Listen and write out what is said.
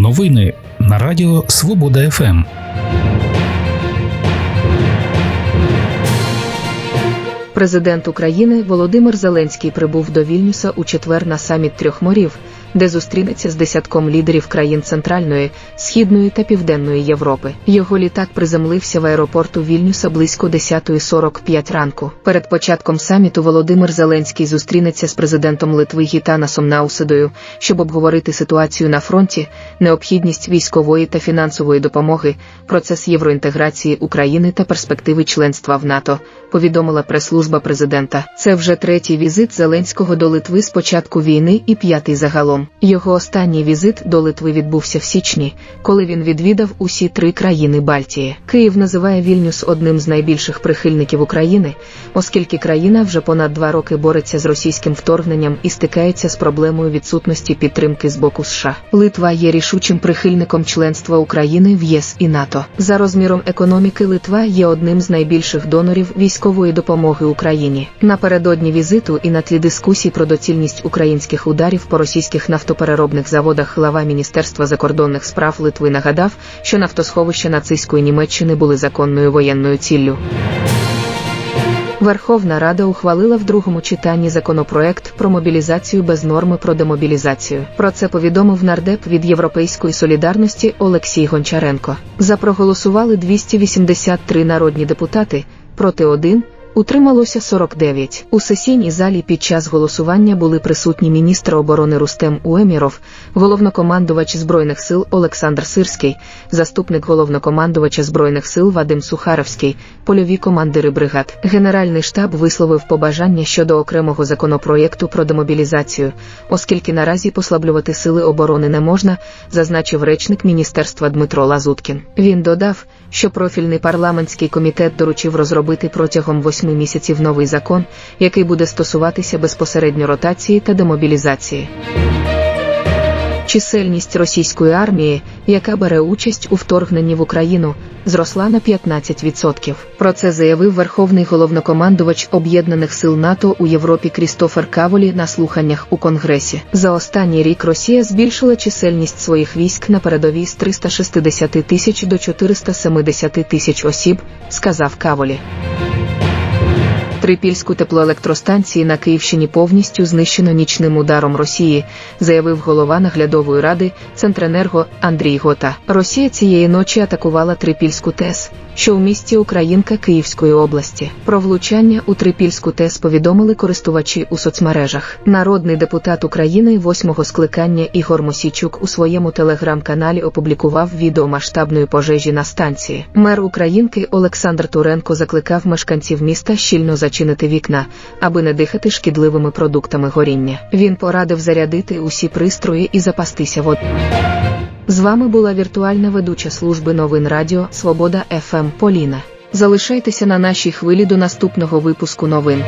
Новини на Радіо Свобода Ем. ФМ. Президент України Володимир Зеленський прибув до Вільнюса у четвер на саміт трьох морів, де зустрінеться з десятком лідерів країн Центральної, Східної та Південної Європи. Його літак приземлився в аеропорту Вільнюса близько 10.45 ранку. Перед початком саміту Володимир Зеленський зустрінеться з президентом Литви Гітанасом Наусидою, щоб обговорити ситуацію на фронті, необхідність військової та фінансової допомоги, процес євроінтеграції України та перспективи членства в НАТО. Повідомила прес-служба президента. Це вже третій візит Зеленського до Литви з початку війни і п'ятий загалом. Його останній візит до Литви відбувся в січні, коли він відвідав усі три країни Бальтії. Київ називає Вільнюс одним з найбільших прихильників України, оскільки країна вже понад два роки бореться з російським вторгненням і стикається з проблемою відсутності підтримки з боку США. Литва є рішучим прихильником членства України в ЄС і НАТО. За розміром економіки Литва є одним з найбільших донорів військової допомоги Україні. Напередодні візиту і на тлі дискусій про доцільність українських ударів по російських нафтопереробних заводах глава Міністерства закордонних справ Литви нагадав, що нафтосховища нацистської Німеччини були законною воєнною ціллю. Верховна Рада ухвалила в другому читанні законопроект про мобілізацію без норми про демобілізацію. Про це повідомив нардеп від Європейської солідарності Олексій Гончаренко. За проголосували 283 народні депутати, проти 1, Утрималося 49. У сесійній залі під час голосування були присутні міністр оборони Рустем Уеміров, головнокомандувач Збройних сил Олександр Сирський, заступник головнокомандувача Збройних сил Вадим Сухаровський, польові командири бригад. Генеральний штаб висловив побажання щодо окремого законопроєкту про демобілізацію, оскільки наразі послаблювати сили оборони не можна, зазначив речник міністерства Дмитро Лазуткін. Він додав, що профільний парламентський комітет доручив розробити протягом восьми місяців новий закон, який буде стосуватися безпосередньо ротації та демобілізації. Чисельність російської армії, яка бере участь у вторгненні в Україну, зросла на 15%. Про це заявив Верховний головнокомандувач Об'єднаних сил НАТО у Європі Крістофер Каволі на слуханнях у Конгресі. За останній рік Росія збільшила чисельність своїх військ на передовій з 360 тисяч до 470 тисяч осіб, сказав Каволі. Трипільську теплоелектростанції на Київщині повністю знищено нічним ударом Росії, заявив голова наглядової ради Центренерго Андрій Гота. Росія цієї ночі атакувала Трипільську ТЕС, що у місті Українка Київської області. Про влучання у Трипільську ТЕС повідомили користувачі у соцмережах. Народний депутат України восьмого скликання Ігор Мосійчук у своєму телеграм-каналі опублікував відео масштабної пожежі на станції. Мер Українки Олександр Туренко закликав мешканців міста щільно зачинити вікна, аби не дихати шкідливими продуктами горіння. Він порадив зарядити усі пристрої і запастися водою. З вами була віртуальна ведуча служби новин Радіо Свобода ФМ Поліна. Залишайтеся на нашій хвилі до наступного випуску новин.